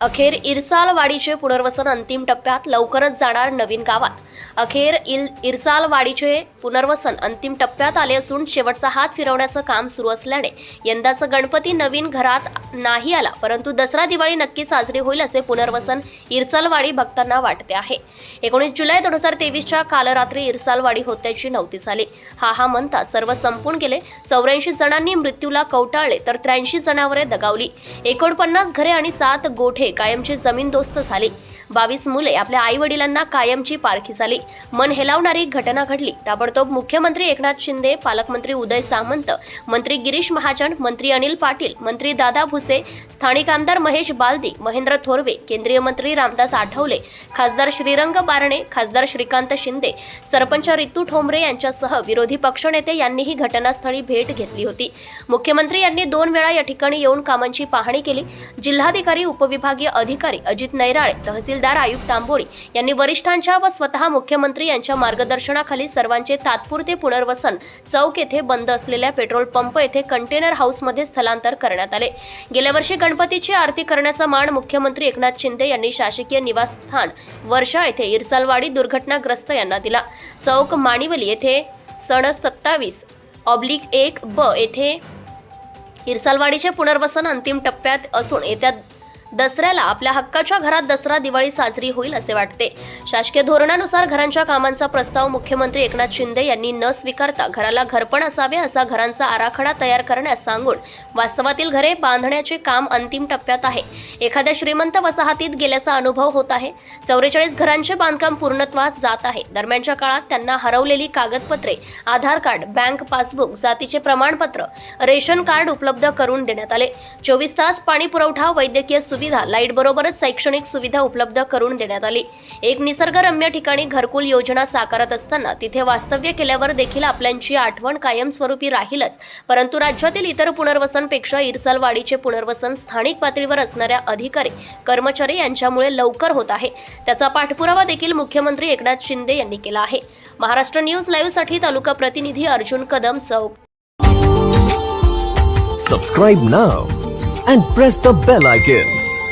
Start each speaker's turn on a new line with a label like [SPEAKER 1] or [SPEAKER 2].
[SPEAKER 1] अखेर इरसालवाडीचे पुनर्वसन अंतिम टप्प्यात लवकरच जाणार नवीन गावात. अखेर इल इरसालवाडीचे पुनर्वसन अंतिम टप्प्यात आले असून शेवटचा हात फिरवण्याचं काम सुरू असल्याने यंदाचा गणपती नवीन घरात नाही आला परंतु दसरा दिवाळी नक्की साजरी होईल असे पुनर्वसन इरसालवाडी भक्तांना वाटते आहे. एकोणीस जुलै दोन हजार तेवीसच्या कालरात्री इरसालवाडी होत्याची नव्हती आली. हा हा म्हणता सर्व संपून गेले. चौऱ्याऐंशी जणांनी मृत्यूला कवटाळले तर त्र्याऐंशी जनावरे दगावली. एकोणपन्नास घरे आणि सात गोठे कायमची जमीनदोस्त झाली. बावीस मुले आपल्या आई वडिलांना कायमची पारखी झाली. मन हेलावणारी घटना घडली. ताबडतोब मुख्यमंत्री एकनाथ शिंदे पालकमंत्री उदय सामंत मंत्री गिरीश महाजन मंत्री अनिल पाटील मंत्री दादा भुसे स्थानिक आमदार महेश बालदी महेंद्र थोरवे केंद्रीय मंत्री रामदास आठवले खासदार श्रीरंग बारणे खासदार श्रीकांत शिंदे सरपंच रितू ठोंबरे यांच्यासह विरोधी पक्षनेते यांनीही घटनास्थळी भेट घेतली होती. मुख्यमंत्री यांनी दोन वेळा या ठिकाणी येऊन कामांची पाहणी केली. जिल्हाधिकारी उपविभागीय अधिकारी अजित नैराळे तहसील तहसीलदार आयुक्त तांबोळी यांनी वरिष्ठांच्या व स्वतः मुख्यमंत्री यांच्या मार्गदर्शनाखाली सर्वांचे तात्पुरते पुनर्वसन चौक येथे बंद असलेल्या पेट्रोल पंप येथे कंटेनर हाऊसमध्ये स्थलांतर करण्यात आले. गेल्या वर्षी गणपतीची आरती करण्याचा मान मुख्यमंत्री एकनाथ शिंदे यांनी शासकीय निवासस्थान वर्षा येथे इरसालवाडी दुर्घटनाग्रस्त यांना दिला. चौक माणिवली येथे सण सत्तावीस ऑब्लिक एक ब येथे इरसालवाडीचे पुनर्वसन अंतिम टप्प्यात असून येत्या दसऱ्याला आपल्या हक्काच्या घरात दसरा दिवाळी साजरी होईल असे वाटते. शासकीय धोरणानुसार घरांच्या कामांचा प्रस्ताव मुख्यमंत्री एकनाथ शिंदे यांनी न स्वीकारता घराला घरपण असावे असा घरांचा आराखडा तयार करण्यास सांगून वास्तवातील घरे बांधण्याचे काम अंतिम टप्प्यात आहे. एखाद्या श्रीमंत वसाहतीत गेल्याचा अनुभव होत आहे. चौवेचाळीस घरांचे बांधकाम पूर्णत्वास जात आहे. दरम्यानच्या काळात त्यांना हरवलेली कागदपत्रे आधार कार्ड बँक पासबुक जातीचे प्रमाणपत्र रेशन कार्ड उपलब्ध करून देण्यात आले. चोवीस तास पाणी पुरवठा वैद्यकीय सुविधा लाइट बरोबरच शैक्षणिक सुविधा उपलब्ध करून देण्यात आली. एक निसर्गरम्य ठिकाणी घरकुल योजना साकारत असताना तिथे वास्तव्य केल्यावर देखील आपल्यांची आठवण कायमस्वरूपी राहीलच. परंतु राज्यातील इतर पुनर्वसनपेक्षा इरसालवाडीचे पुनर्वसन स्थानिक पातळीवर असणाऱ्या अधिकारी कर्मचारी यांच्यामुळे लवकर होत आहे. त्याचा पाठपुरावा देखील मुख्यमंत्री एकनाथ शिंदे यांनी केला आहे. महाराष्ट्र न्यूज लाईव्हसाठी तालुका प्रतिनिधी अर्जुन कदम चौक.
[SPEAKER 2] Subscribe now and press the bell icon.